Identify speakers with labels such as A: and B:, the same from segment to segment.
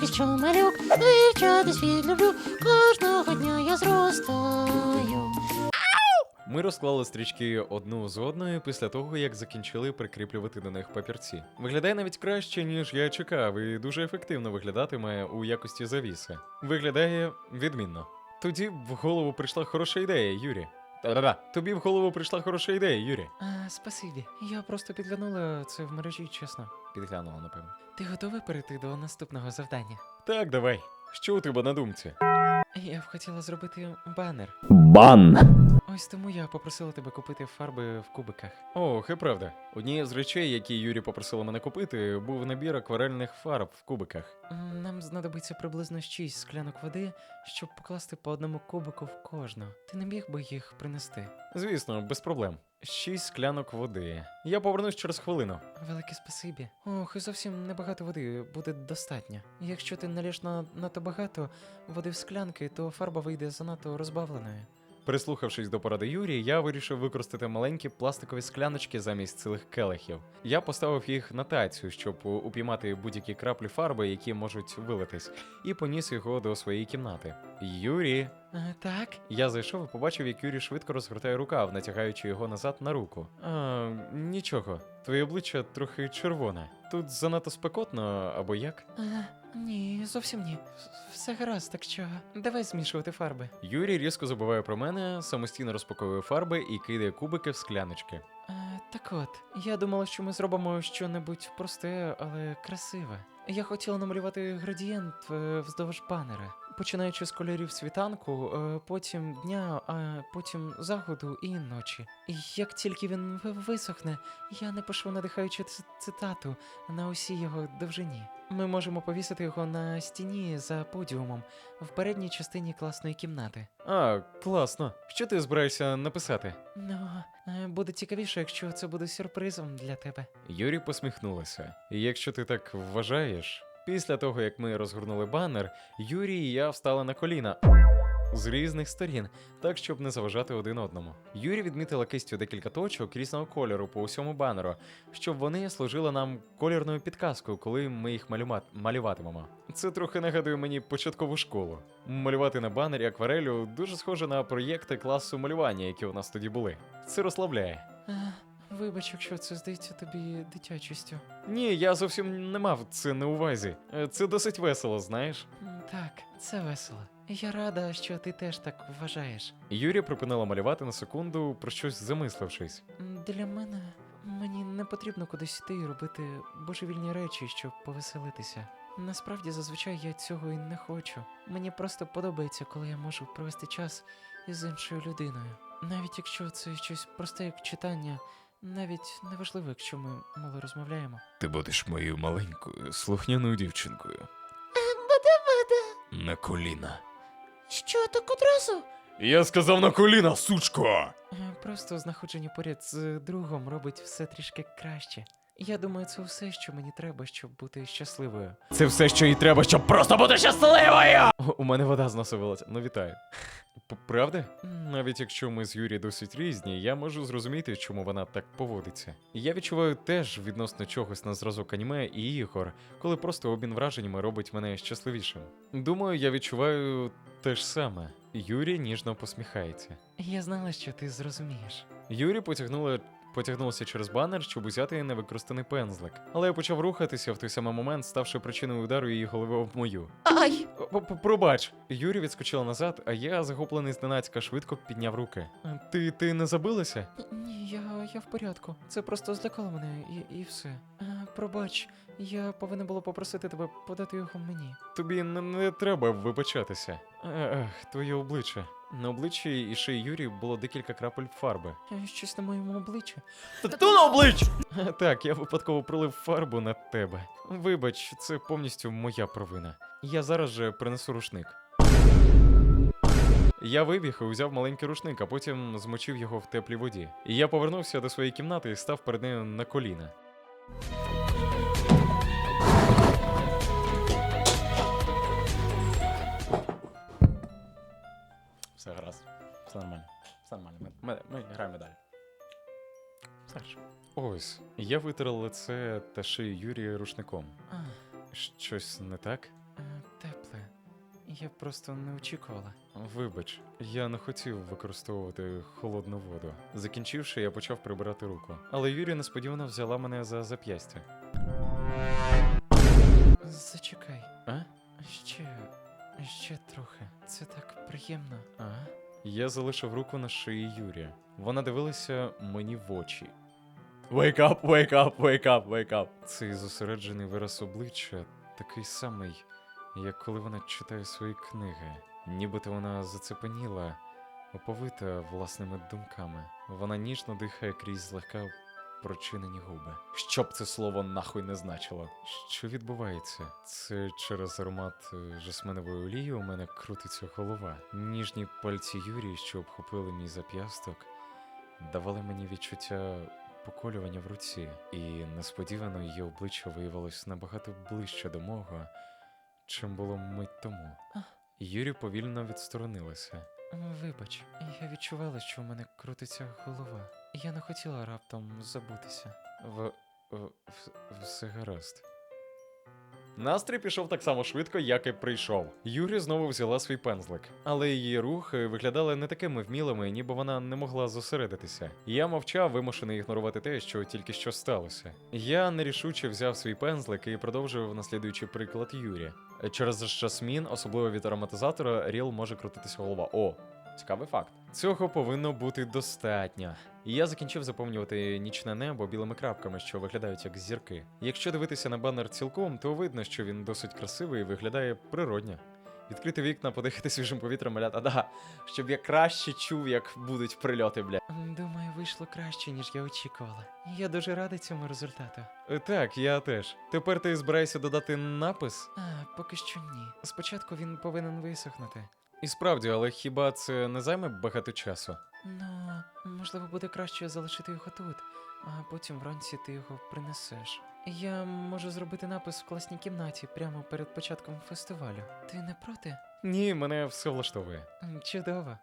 A: поки що малюк, вивчати світ люблю, кожного дня я зростаю.
B: Ми розклали стрічки одну з одною після того, як закінчили прикріплювати до них папірці. Виглядає навіть краще, ніж я чекав, і дуже ефективно виглядатиме у якості завіси. Виглядає відмінно. Тоді в голову прийшла хороша ідея, Юрі. Та-да-да, тобі в голову прийшла хороша ідея, Юрі.
C: А, спасибі. Я просто підглянула це в мережі, чесно.
B: Підглянула, напевно.
C: Ти готовий перейти до наступного завдання?
B: Так, давай. Що у тебе на думці?
C: Я б хотіла зробити банер.
D: Бан.
C: Ось тому я попросила тебе купити фарби в кубиках.
B: Ох, і правда. Однією з речей, які Юрі попросила мене купити, був набір акварельних фарб в кубиках.
C: Нам знадобиться приблизно 6 склянок води, щоб покласти по одному кубику в кожну. Ти не міг би їх принести?
B: Звісно, без проблем. Шість склянок води. Я повернусь через хвилину.
C: Велике спасибі. Ох, і зовсім небагато води буде достатньо. Якщо ти налєш на надто багато води в склянки, то фарба вийде занадто розбавленою.
B: Прислухавшись до поради Юрії, я вирішив використати маленькі пластикові скляночки замість цілих келихів. Я поставив їх на тацію, щоб упіймати будь-які краплі фарби, які можуть вилитись, і поніс його до своєї кімнати. Юрі.
C: Е, так?
B: Я зайшов і побачив, як Юрій швидко розгортає рукав, натягаючи його назад на руку. А, нічого, твоє обличчя трохи червоне. Тут занадто спекотно, або як?
C: Е, ні, зовсім ні. Все гаразд, так що давай змішувати фарби.
B: Юрій різко забуває про мене, самостійно розпаковує фарби і кидає кубики в скляночки.
C: Е, так от, я думала, що ми зробимо щонебудь просте, але красиве. Я хотіла намалювати градієнт е, вздовж банера, починаючи з кольорів світанку, е, потім дня, а потім заходу і ночі. І як тільки він висохне, я напишу надихаючу ц- цитату на усій його довжині. Ми можемо повісити його на стіні за подіумом в передній частині класної кімнати.
B: А, класно. Що ти збираєшся написати?
C: Ну, е, буде цікавіше, якщо це буде сюрпризом для тебе.
B: Юрій посміхнулася. Якщо ти так вважаєш, після того як ми розгорнули банер, Юрій і я встали на коліна. З різних сторін, так щоб не заважати один одному. Юрій відмітила кистю декілька точок різного кольору по усьому банеру, щоб вони служили нам кольорною підказкою, коли ми їх малюма- малюватимемо. Це трохи нагадує мені початкову школу. Малювати на банері акварелю дуже схоже на проєкти класу малювання, які у нас тоді були. Це розслабляє.
C: Вибач, якщо це здається тобі дитячістю.
B: Ні, я зовсім не мав це на увазі. Е, Це досить весело, знаєш.
C: Так, це весело. Я рада, що ти теж так вважаєш.
B: Юрія припинила малювати на секунду, про щось замислившись.
C: Для мене мені не потрібно кудись йти і робити божевільні речі, щоб повеселитися. Насправді, зазвичай я цього і не хочу. Мені просто подобається, коли я можу провести час із іншою людиною. Навіть якщо це щось просте, як читання, навіть неважливо, якщо ми мало розмовляємо.
B: Ти будеш моєю маленькою, слухняною дівчинкою.
A: Бада-бада.
B: На коліна.
A: Що так одразу?
B: Я сказав на коліна, сучко!
C: Е, Просто знаходження поряд з другом робить все трішки краще. Я думаю, це все, що мені треба, щоб бути щасливою.
B: Це все, що їй треба, щоб просто бути щасливою! У мене вода з носа вилазь. Ну вітаю. П- Правда? Навіть якщо ми з Юрією досить різні, я можу зрозуміти, чому вона так поводиться. Я відчуваю теж відносно чогось на зразок аніме і ігор, коли просто обмін враженнями робить мене щасливішим. Думаю, я відчуваю те ж саме. Юрій ніжно посміхається.
C: Я знала, що ти зрозумієш.
B: Юрій потягнула. Потягнувся через банер, щоб узяти невикористаний пензлик. Але я почав рухатися в той самий момент, ставши причиною удару її голови об мою.
A: Ай!
B: Пробач. Юрій відскочила назад, а я, захоплений зненацька, швидко підняв руки. «Е, Ти ти не забилася?
C: Ні, я, я в порядку. Це просто злякало мене і, і все. Е, Пробач, я повинна була попросити тебе подати його мені.
B: Тобі не, не треба вибачатися. Ех, твоє обличчя. На обличчі і шиї Юрі було декілька крапель фарби.
C: Щось на моєму обличчі.
B: Тату на обличчя! Так, я випадково пролив фарбу на тебе. Вибач, це повністю моя провина. Я зараз же принесу рушник. Я вибіг і узяв маленький рушник, а потім змочив його в теплій воді. І я повернувся до своєї кімнати і став перед нею на коліна. Все нормально. Все нормально. Ми, ми, ми граємо далі. Все. Ось, я витер лице та шию Юрія рушником.
C: А,
B: Щось не так?
C: Е, Тепле. Я просто не очікувала.
B: Вибач, я не хотів використовувати холодну воду. Закінчивши, я почав прибирати руку. Але Юрія несподівано взяла мене за зап'ястя.
C: Зачекай.
B: А?
C: Ще. ще трохи. Це так приємно.
B: А? Я залишив руку на шиї Юрія. Вона дивилася мені в очі. Wake up, wake up, wake up, wake up. Цей зосереджений вираз обличчя такий самий, як коли вона читає свої книги. Нібито вона зацепеніла, оповита власними думками. Вона ніжно дихає крізь злегка прочинені губи. Що б це слово нахуй не значило? Що відбувається? Це через аромат е, жасминової олії у мене крутиться голова. Ніжні пальці Юрії, що обхопили мій зап'ясток, давали мені відчуття поколювання в руці, і несподівано її обличчя виявилось набагато ближче до мого, чим було мить тому.
C: А.
B: Юрій повільно відсторонилася.
C: Вибач, я відчувала, що в мене крутиться голова. Я не хотіла раптом забутися.
B: В... в- все гаразд. Настрій пішов так само швидко, як і прийшов. Юрі знову взяла свій пензлик, але її рухи виглядали не такими вмілими, ніби вона не могла зосередитися. Я мовчав, вимушений ігнорувати те, що тільки що сталося. Я нерішуче взяв свій пензлик і продовжив наслідуючи приклад Юрі. Через жасмін, особливо від ароматизатора, ріл може крутитися голова. О, цікавий факт. Цього повинно бути достатньо. І я закінчив заповнювати нічне небо білими крапками, що виглядають як зірки. Якщо дивитися на банер цілком, то видно, що він досить красивий і виглядає природньо. Відкрити вікна, подихати свіжим повітрям, малята, да, щоб я краще чув, як будуть прильоти, бля.
C: Думаю, вийшло краще, ніж я очікувала. Я дуже радий цьому результату.
B: Е, Так, я теж. Тепер ти збираєшся додати напис?
C: А, поки що ні. Спочатку він повинен висохнути.
B: І справді, але хіба це не займе багато часу?
C: Ну, можливо, буде краще залишити його тут, а потім вранці ти його принесеш. Я можу зробити напис в класній кімнаті прямо перед початком фестивалю. Ти не проти?
B: Ні, мене все влаштовує.
C: Чудово.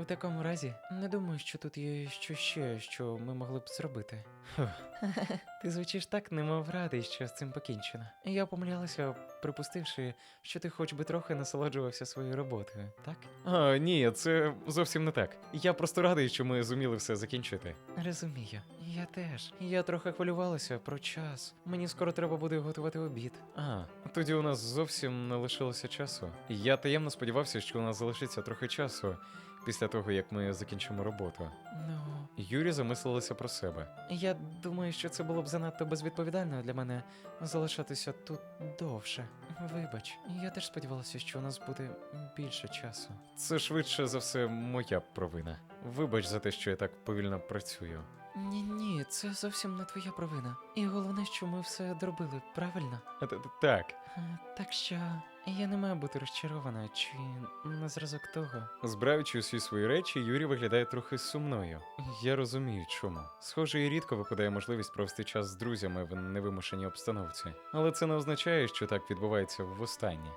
C: У такому разі, не думаю, що тут є що ще, що ми могли б зробити. Ти звучиш так, немов радий, що з цим покінчено. Я помилялася, припустивши, що ти хоч би трохи насолоджувався своєю роботою, так?
B: А, ні, це зовсім не так. Я просто радий, що ми зуміли все закінчити.
C: Розумію, я теж. Я трохи хвилювалася про час. Мені скоро треба буде готувати обід.
B: А, тоді у нас зовсім не лишилося часу. Я таємно сподівався, що у нас залишиться трохи часу після того, як ми закінчимо роботу.
C: Ну,
B: Юрі замислилася про себе.
C: я думаю, що це було б занадто безвідповідально для мене залишатися тут довше. Вибач, я теж сподівалася, що у нас буде більше часу.
B: Це швидше за все моя провина. Вибач за те, що я так повільно працюю.
C: Ні, ні, це зовсім не твоя провина. І головне, що ми все доробили, правильно?
B: Т- т- Так,
C: Е, Так що я не маю бути розчарована чи на зразок того.
B: збираючи усі свої речі, Юрій виглядає трохи сумною. Я розумію, чому. Схоже, і рідко випадає можливість провести час з друзями в невимушеній обстановці. Але це не означає, що так відбувається востаннє.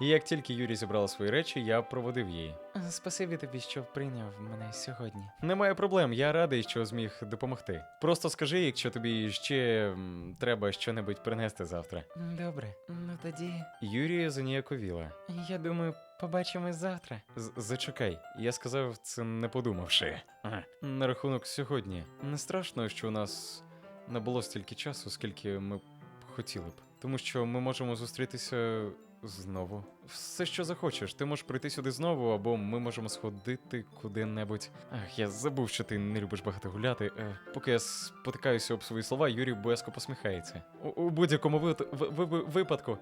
B: І як тільки Юрій зібрала свої речі, я проводив її.
C: Спасибі тобі, що прийняв мене сьогодні.
B: Немає проблем, я радий, що зміг допомогти. Просто скажи, якщо тобі ще м, треба щонебудь принести завтра.
C: Добре, ну тоді
B: Юрія заніяковіла.
C: я думаю, побачимось завтра.
B: З- Зачекай, я сказав це не подумавши. Ага. На рахунок сьогодні. Не страшно, що у нас не було стільки часу, скільки ми б хотіли б. Тому що ми можемо зустрітися знову. Все, що захочеш, ти можеш прийти сюди знову, або ми можемо сходити куди-небудь. Ах, я забув, що ти не любиш багато гуляти. Е, поки я спотикаюся об свої слова, Юрій боязко посміхається. У, у будь-якому ви, ви, ви- випадку.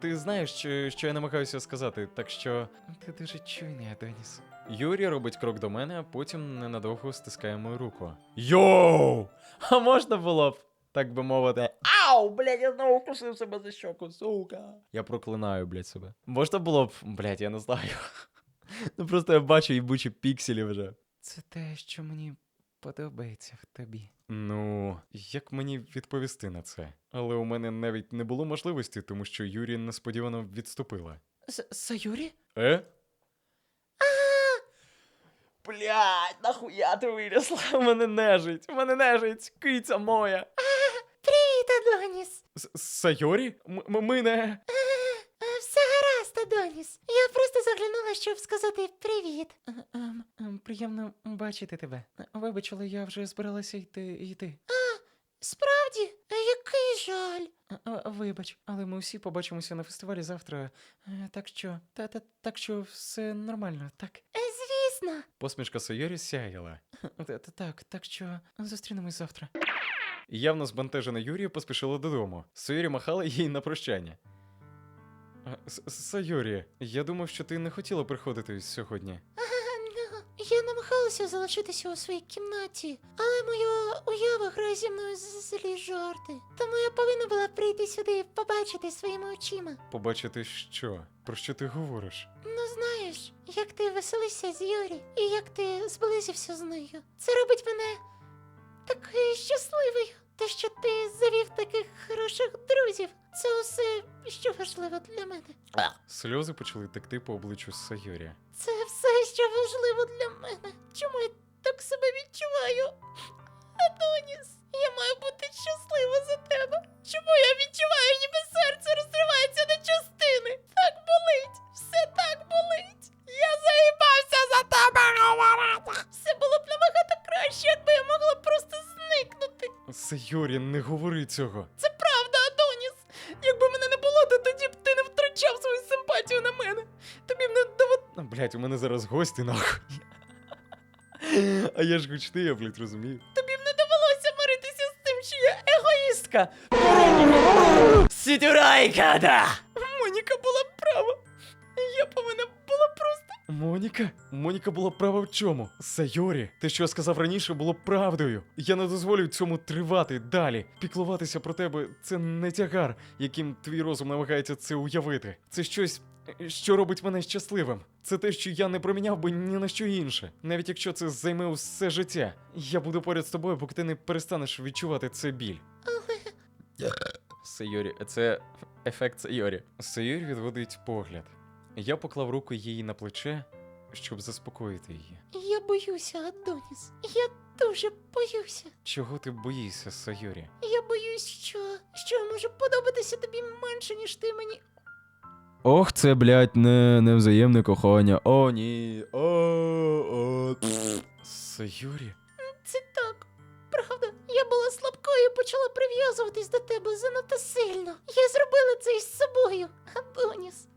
B: Ти знаєш, що, що я намагаюся сказати, так що.
C: Ти дуже чуйний, Адоніс.
B: Юрій робить крок до мене, а потім ненадовго стискає мою руку. Йоу! А можна було б, так би мовити. Ау, блядь, я знову вкусив себе за щоку, сука. Я проклинаю, блядь, себе. Можна було б, блядь, я не знаю. Ну просто я бачу їбучі пікселі вже.
C: Це те, що мені подобається в тобі.
B: Ну, як мені відповісти на це? Але у мене навіть не було можливості, тому що Юрі несподівано відступила.
C: Саюрі?
B: Е? Блядь, нахуя ти вирісла? У мене нежить, у мене нежить, киця моя. Сайорі? Ми не.
A: Е, Все гаразд, Адоніс. Я просто заглянула, щоб сказати привіт.
C: Ем, приємно бачити тебе. Вибач, але я вже збиралася йти йти.
A: А, Справді, який жаль.
C: Вибач, але ми всі побачимося на фестивалі завтра. Е, Так що, та, та, так що все нормально, так?
A: Е, Звісно.
B: Посмішка Сайорі сяяла.
C: Е, та- та- Так, так що зустрінемось завтра.
B: Явно збентежена Юрія поспішила додому. Сайорі махала їй на прощання. Сайорі, я думав, що ти не хотіла приходити сьогодні.
A: Ну, я намагалася залишитися у своїй кімнаті, але моя уява грає зі мною злі жарти. Тому я повинна була прийти сюди і побачити своїми очима.
B: Побачити що? Про що ти говориш?
A: Ну знаєш, як ти веселишся з Юрі, і як ти зблизився з нею. Це робить мене такою щасливою. Те, що ти завів таких хороших друзів, це усе, що важливо для мене.
B: Сльози почали текти по обличчю Сайорі.
A: Це все, що важливо для мене. Чому я так себе відчуваю? Адоніс, я маю бути щаслива за тебе. Чому я відчуваю, ніби серце розривається на частини? Так болить, все так болить. Зникнути.
B: Сайорі, не говори цього.
A: Це правда, Адоніс. Якби мене не було, то тоді б ти не втрачав свою симпатію на мене. Тобі б не довод...
B: Блять, у мене зараз гості нахуй. А я ж гучний, я, блять, розумію.
A: тобі б не довелося миритися з тим, що я егоїстка.
C: Сідюрайкада!
A: Моніка
B: Моніка? Моніка була права в чому? Сайорі, те, що я сказав раніше, було правдою. Я не дозволю цьому тривати далі. Піклуватися про тебе це не тягар, яким твій розум намагається це уявити. Це щось, що робить мене щасливим. Це те, що я не проміняв би ні на що інше. Навіть якщо це займе усе життя. Я буду поряд з тобою, поки ти не перестанеш відчувати це біль. Сайорі, це ефект Сайорі. Сайорі відводить погляд. Я поклав руку їй на плече, щоб заспокоїти її.
A: Я боюся, Адоніс. Я дуже боюся.
B: Чого ти боїшся, Сайорі?
A: Я боюсь, що. що я можу подобатися тобі менше, ніж ти мені.
B: Ох, це, блядь, не невзаємне кохання. О, ні. О, о. Сайорі?
A: Це так. Правда, я була слабкою і почала прив'язуватись до тебе занадто сильно. Я зробила це із собою, Адоніс.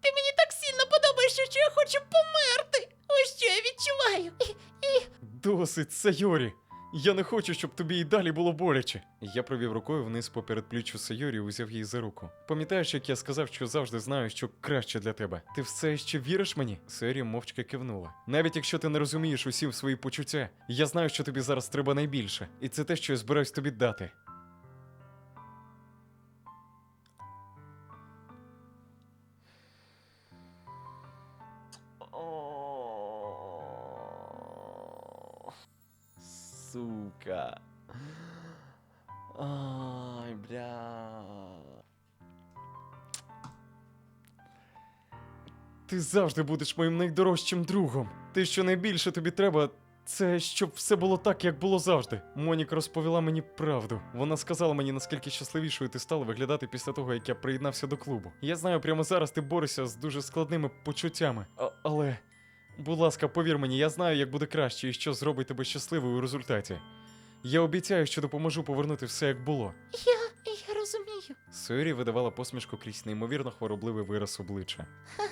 A: Ти мені так сильно подобаєшся, що я хочу померти. Ось що я відчуваю. І, і
B: Досить, Сайорі. Я не хочу, щоб тобі і далі було боляче. Я провів рукою вниз по передпліччю Сайорі і узяв її за руку. Пам'ятаєш, як я сказав, що завжди знаю, що краще для тебе. Ти все ще віриш мені? Сайорі мовчки кивнула. Навіть якщо ти не розумієш усі свої почуття, я знаю, що тобі зараз треба найбільше, і це те, що я збираюсь тобі дати.
D: Сука. Ай, бля.
B: Ти завжди будеш моїм найдорожчим другом. Те, що найбільше тобі треба, це щоб все було так, як було завжди. Моніка розповіла мені правду. Вона сказала мені, наскільки щасливішою ти стала виглядати після того, як я приєднався до клубу. Я знаю, прямо зараз ти борешся з дуже складними почуттями. А- але, будь ласка, повір мені, я знаю, як буде краще і що зробить тебе щасливою у результаті. Я обіцяю, що допоможу повернути все як було.
A: я, я розумію.
B: Сойрі видавала посмішку крізь неймовірно хворобливий вираз обличчя.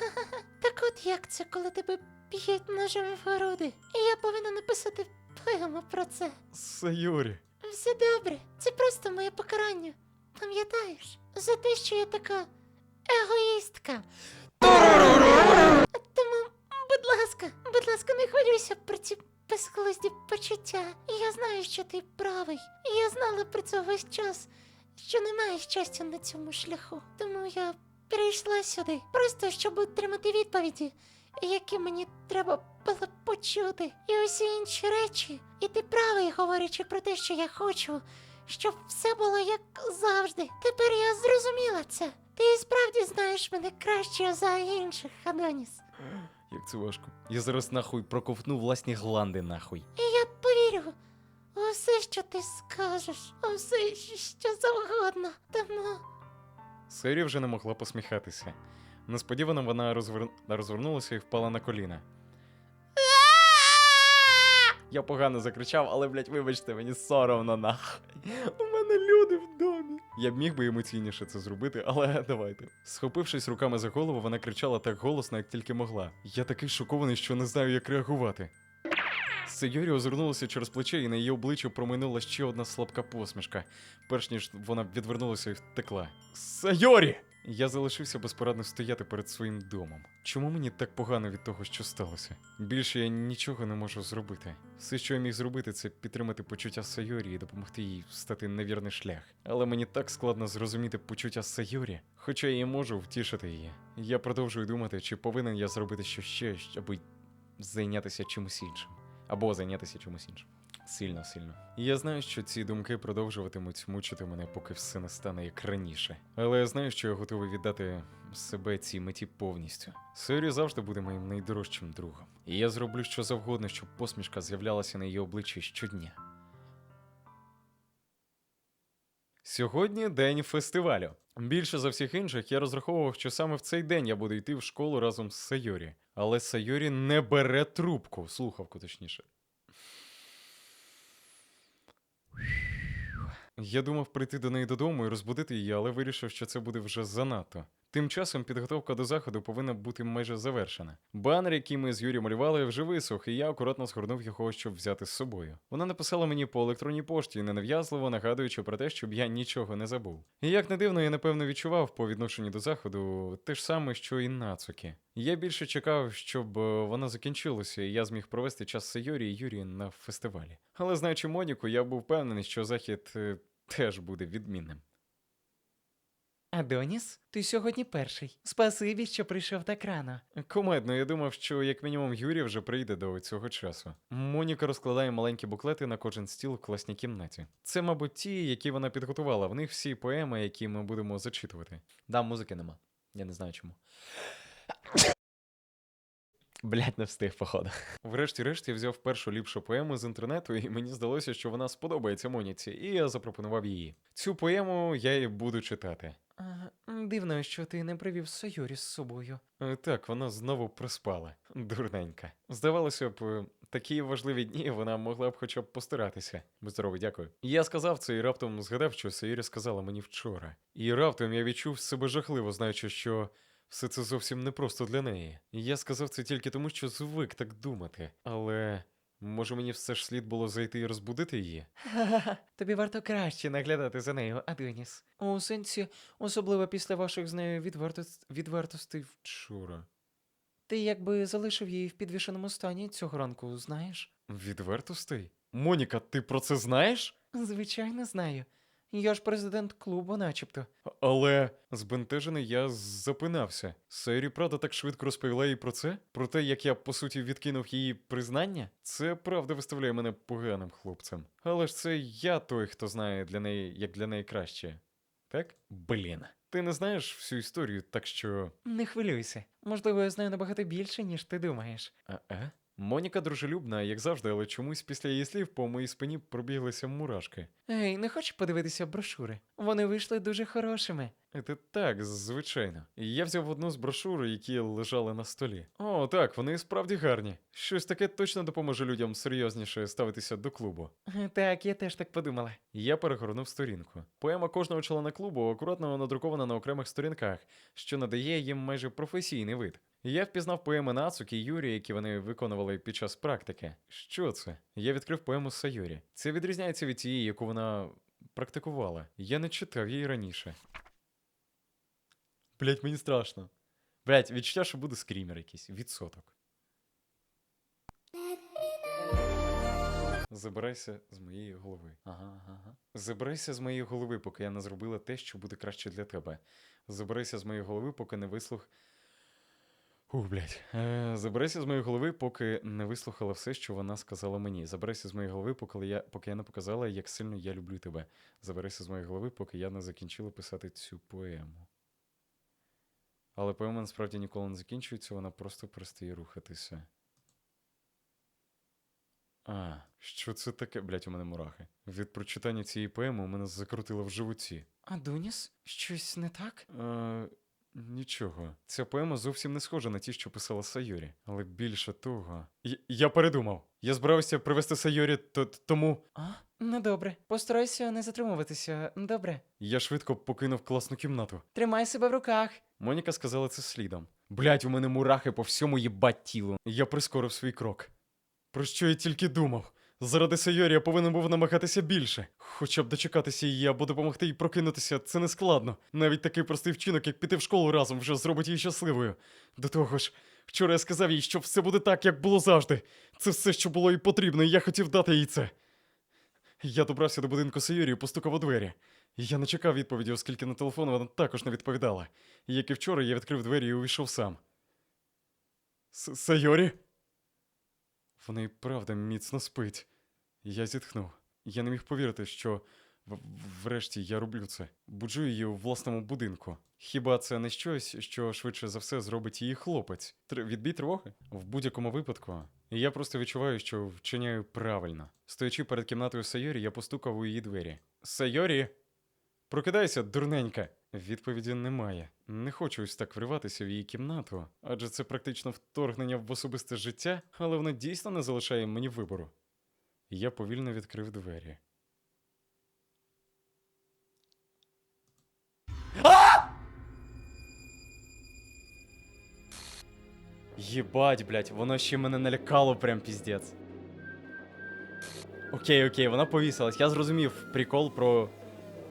A: Так от як це, коли тебе б'ють ножем в груди? І я повинна написати поему про це.
B: Сайорі.
A: Все добре, це просто моє покарання. Пам'ятаєш? За те, що я така егоїстка. Тому, будь ласка, будь ласка, не хвилюйся про ці безглузді почуття. Я знаю, що ти правий. Я знала про це весь час, що немає щастя на цьому шляху. Тому я прийшла сюди, просто щоб отримати відповіді, які мені треба було почути. І усі інші речі. І ти правий, говорячи про те, що я хочу, щоб все було як завжди. Тепер я зрозуміла це. Ти справді знаєш мене краще за інших, Адоніс.
B: Як це важко. Я зараз нахуй проковтну власні гланди нахуй.
A: І я повірю у все, що ти скажеш, у все, що завгодно. Тому
B: Сері вже не могла посміхатися. Несподівано вона розвер... розвернулася і впала на коліна. Я погано закричав, але, блядь, вибачте, мені соромно нахуй. У мене люди в домі. Я б міг би емоційніше це зробити, але давайте. Схопившись руками за голову, вона кричала так голосно, як тільки могла. Я такий шокований, що не знаю, як реагувати. Сейорі озирнулася через плече, і на її обличчю проминула ще одна слабка посмішка, перш ніж вона відвернулася і втекла. Сайорі! Я залишився безпорадно стояти перед своїм домом. Чому мені так погано від того, що сталося? Більше я нічого не можу зробити. Все, що я міг зробити, це підтримати почуття Сайорі і допомогти їй встати на вірний шлях. Але мені так складно зрозуміти почуття Сайорі, хоча я і можу втішити її. Я продовжую думати, чи повинен я зробити щось ще, аби зайнятися чимось іншим. Або зайнятися чимось іншим. Сильно, сильно. Я знаю, що ці думки продовжуватимуть мучити мене, поки все не стане як раніше. Але я знаю, що я готовий віддати себе цій меті повністю. Сері завжди буде моїм найдорожчим другом. І я зроблю що завгодно, щоб посмішка з'являлася на її обличчі щодня. Сьогодні день фестивалю. Більше за всіх інших я розраховував, що саме в цей день я буду йти в школу разом з Сайорі. Але Сайорі не бере трубку, слухавку точніше. Я думав прийти до неї додому і розбудити її, але вирішив, що це буде вже занадто. Тим часом підготовка до заходу повинна бути майже завершена. Банер, який ми з Юрієм малювали, вже висох, і я акуратно згорнув його, щоб взяти з собою. Вона написала мені по електронній пошті, ненав'язливо нагадуючи про те, щоб я нічого не забув. І як не дивно, я напевно відчував по відношенню до заходу те ж саме, що і Нацуки. Я більше чекав, щоб е, воно закінчилося, і я зміг провести час з Сайорі і Юрі на фестивалі. Але знаючи Моніку, я був впевнений, що захід е, теж буде відмінним.
C: Адоніс, ти сьогодні перший. Спасибі, що прийшов так рано.
B: Комедно, я думав, що як мінімум Юрій вже прийде до цього часу. Моніка розкладає маленькі буклети на кожен стіл в класній кімнаті. Це, мабуть, ті, які вона підготувала. В них всі поеми, які ми будемо зачитувати. Да, музики нема. Я не знаю чому. Блять, не встиг, походу. Врешті-решт я взяв першу ліпшу поему з інтернету, і мені здалося, що вона сподобається Моніці, і я запропонував її. Цю поему я і буду читати.
C: Дивно, що ти не привів Сайорі з собою.
B: Е, Так, вона знову проспала. Дурненька. Здавалося б, е, такі важливі дні вона могла б хоча б постаратися. Будь здоровий, дякую. Я сказав це і раптом згадав, що Саїрі сказала мені вчора. І раптом я відчув себе жахливо, знаючи, що все це зовсім не просто для неї. Я сказав це тільки тому, що звик так думати. Але може мені все ж слід було зайти і розбудити її?
C: Ха-ха-ха, тобі варто краще наглядати за нею, Адоніс. У сенсі, особливо після ваших з нею відвертост... відвертостей.
B: Вчора.
C: Ти якби залишив її в підвішеному стані цього ранку, знаєш?
B: Відвертостей? Моніка, ти про це знаєш?
C: Звичайно, знаю. Я ж президент клубу, начебто.
B: Але збентежений я запинався. Сейрі правда так швидко розповіла їй про це? Про те, як я по суті відкинув її признання? Це правда виставляє мене поганим хлопцем. Але ж це я той, хто знає для неї, як для неї краще. Так? Блін. Ти не знаєш всю історію, так що.
C: Не хвилюйся. Можливо, я знаю набагато більше, ніж ти думаєш.
B: А, а? Моніка дружелюбна, як завжди, але чомусь після її слів по моїй спині пробіглися мурашки.
C: Ей, не хочеш подивитися брошури? Вони вийшли дуже хорошими.
B: Це так, звичайно. Я взяв одну з брошур, які лежали на столі. О, так, вони справді гарні. Щось таке точно допоможе людям серйозніше ставитися до клубу.
C: Так, я теж так подумала.
B: Я перегорнув сторінку. Поема кожного члена клубу акуратно надрукована на окремих сторінках, що надає їм майже професійний вид. Я впізнав поеми Нацуки і Юрі, які вони виконували під час практики. Що це? Я відкрив поему Сайорі. Це відрізняється від тієї, яку вона практикувала. Я не читав її раніше. Блять, мені страшно. Блять, відчуття, що буде скрімер якийсь. Відсоток. Забирайся з моєї голови. Ага, ага. Забирайся з моєї голови, поки я не зробила те, що буде краще для тебе. Забирайся з моєї голови, поки не вислух. Ух, блядь. Е, забирайся з моєї голови, поки не вислухала все, що вона сказала мені. Забирайся з моєї голови, поки я, поки я не показала, як сильно я люблю тебе. Забирайся з моєї голови, поки я не закінчила писати цю поему. Але поема насправді ніколи не закінчується, вона просто перестає рухатися. А, що це таке, блять, у мене мурахи. Від прочитання цієї поеми у мене закрутило в животі.
C: Адоніс? Щось не так?
B: Е, нічого. Ця поема зовсім не схожа на ті, що писала Сайорі. Але більше того. Я, я передумав. Я збирався привезти Сайорі, то, тому
C: А? Ну добре. Постарайся не затримуватися. Добре.
B: я швидко покинув класну кімнату.
C: Тримай себе в руках.
B: Моніка сказала це слідом. Блять, у мене мурахи по всьому їбать тілу. Я прискорив свій крок. Про що я тільки думав? Заради Сайорі я повинен був намагатися більше. Хоча б дочекатися її або допомогти їй прокинутися, це не складно. Навіть такий простий вчинок, як піти в школу разом, вже зробить її щасливою. До того ж, вчора я сказав їй, що все буде так, як було завжди. Це все, що було їй потрібно, і я хотів дати їй це. Я добрався до будинку Сайорі і постукав у двері. Я не чекав відповіді, оскільки на телефон вона також не відповідала. Як і вчора, я відкрив двері і увійшов сам. С- Сайорі? Вона і правда міцно спить. Я зітхнув. Я не міг повірити, що в- врешті я роблю це. Буджу її у власному будинку. Хіба це не щось, що швидше за все зробить її хлопець? Тр- Відбій тривоги? В будь-якому випадку. Я просто відчуваю, що вчиняю правильно. Стоячи перед кімнатою Сайорі, я постукав у її двері. Сайорі! Прокидайся, дурненька. Відповіді немає. Не хочу ось так вриватися в її кімнату, адже це практично вторгнення в особисте життя, але воно дійсно не залишає мені вибору. Я повільно відкрив двері. Єбать, блядь, воно ще мене налякало прям піздець. Окей, окей, вона повісилась. Я зрозумів прикол про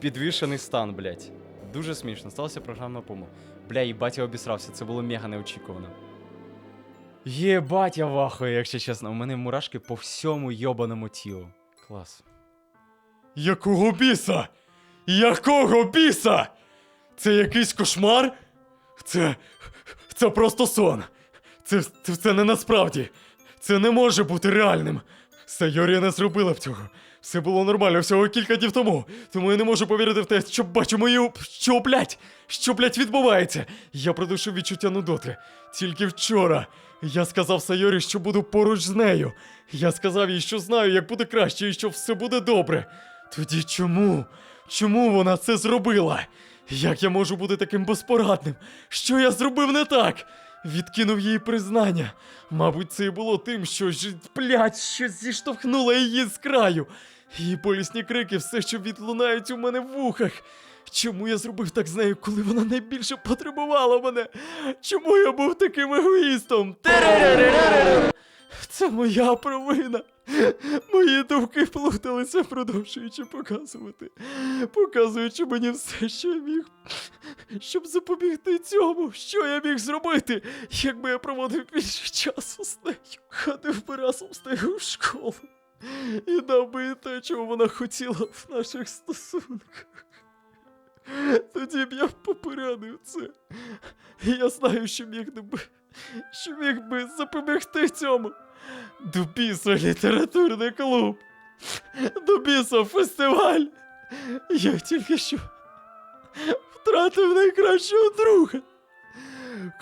B: підвішений стан, блядь. Дуже смішно, сталася програмна помилка. Бля, їбать, я обісрався, це було мега неочікувано. Єбать, я вахую, якщо чесно. У мене мурашки по всьому йобаному тілу. Клас. Якого біса? Якого біса? Це якийсь кошмар? Це. Це просто сон. Це, це, це не насправді. Це не може бути реальним. Сайорія не зробила б цього. Все було нормально всього кілька днів тому. Тому я не можу повірити в те, що бачу мою. Що, блядь? Що, блядь, відбувається? Я придушив відчуття нудоти. Тільки вчора. Я сказав Сайорі, що буду поруч з нею. Я сказав їй, що знаю, як буде краще і що все буде добре. Тоді чому? Чому вона це зробила? Як я можу бути таким безпорадним? Що я зробив не так? Відкинув її признання. Мабуть, це і було тим, що ж, блядь, що зіштовхнуло її з краю. Її болісні крики все, що відлунають у мене в вухах. Чому я зробив так з нею, коли вона найбільше потребувала мене? Чому я був таким егоїстом? Це моя провина. Мої думки плуталися, продовжуючи показувати, показуючи мені все, що я міг, щоб запобігти цьому, що я міг зробити, якби я проводив більше часу з нею, ходив би разом з нею в школу і дав би те, чого вона хотіла в наших стосунках. Тоді б я попередив це. Я знаю, що міг би, що міг би запобігти цьому. До літературний клуб. До фестиваль. Я тільки що втратив найкращого друга.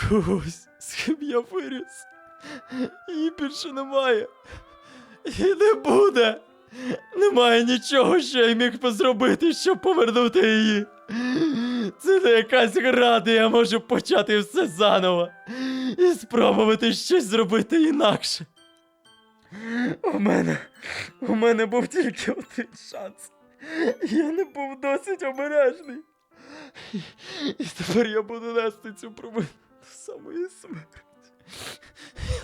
B: Когось, з ким я виріс. Її більше немає. І не буде. Немає нічого, що я міг би зробити, щоб повернути її. Це не якась гра, де я можу почати все заново і спробувати щось зробити інакше. У мене. У мене був тільки один шанс. Я не був досить обережний. І, тепер я буду нести цю провину до самої смерті.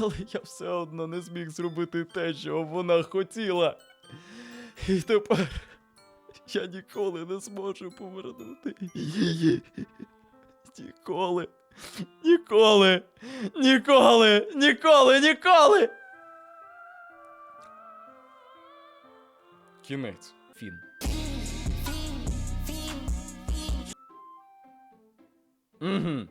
B: Але я все одно не зміг зробити те, що вона хотіла. І тепер я ніколи не зможу повернути її. Ніколи. Ніколи. Ніколи. Ніколи. Ніколи. Кінець. Фін. Угу.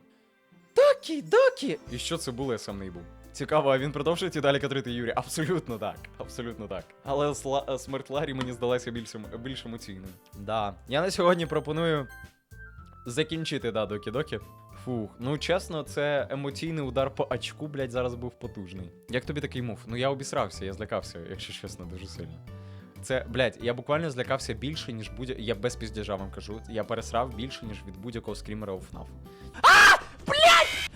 B: Докі, докі! І що це було, я сам не був. Цікаво, а він продовжує ті далі кадрити Юрі? Абсолютно так. Абсолютно так. Але сла- е, смерть Ларі мені здалася більш, більш емоційною. Да. Я на сьогодні пропоную закінчити да, докі-докі. Фух, ну чесно, це емоційний удар по очку, блядь, зараз був потужний. Як тобі такий мув? Ну я обісрався, я злякався, якщо чесно, дуже сильно. Це, блядь, я буквально злякався більше, ніж будь Я без піздежа вам кажу. Я пересрав більше, ніж від будь-якого скрімера у ФНАФ. А! Блядь!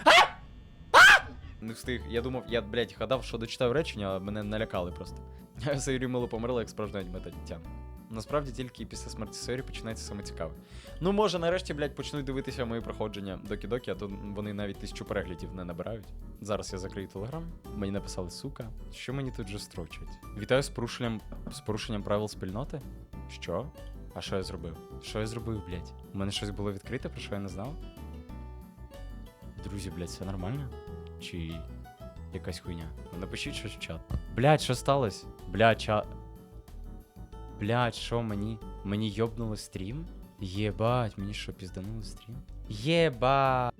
B: Не встиг. Я думав, я, блядь, гадав, що дочитаю речення, а мене налякали просто. Я Сойрі мило померла, як справжня відьма Тетяна. Насправді тільки після смерті Сойрі починається саме цікаве. Ну, може, нарешті, блядь, почнуть дивитися мої проходження докі-докі, а то вони навіть тисячу переглядів не набирають. Зараз я закрию телеграм. Мені написали сука. Що мені тут же строчать? Вітаю з порушенням з порушенням правил спільноти? Що? А що я зробив? Що я зробив, блядь? У мене щось було відкрите, про що я не знав? Друзі, блядь, все нормально? Чи якась хуйня? Напишіть щось в чат. Блядь, що сталося? Блядь, чат. Блядь, що мені? Мені йобнуло стрім? Єбать, мені що, піздануло стрім? Єбать.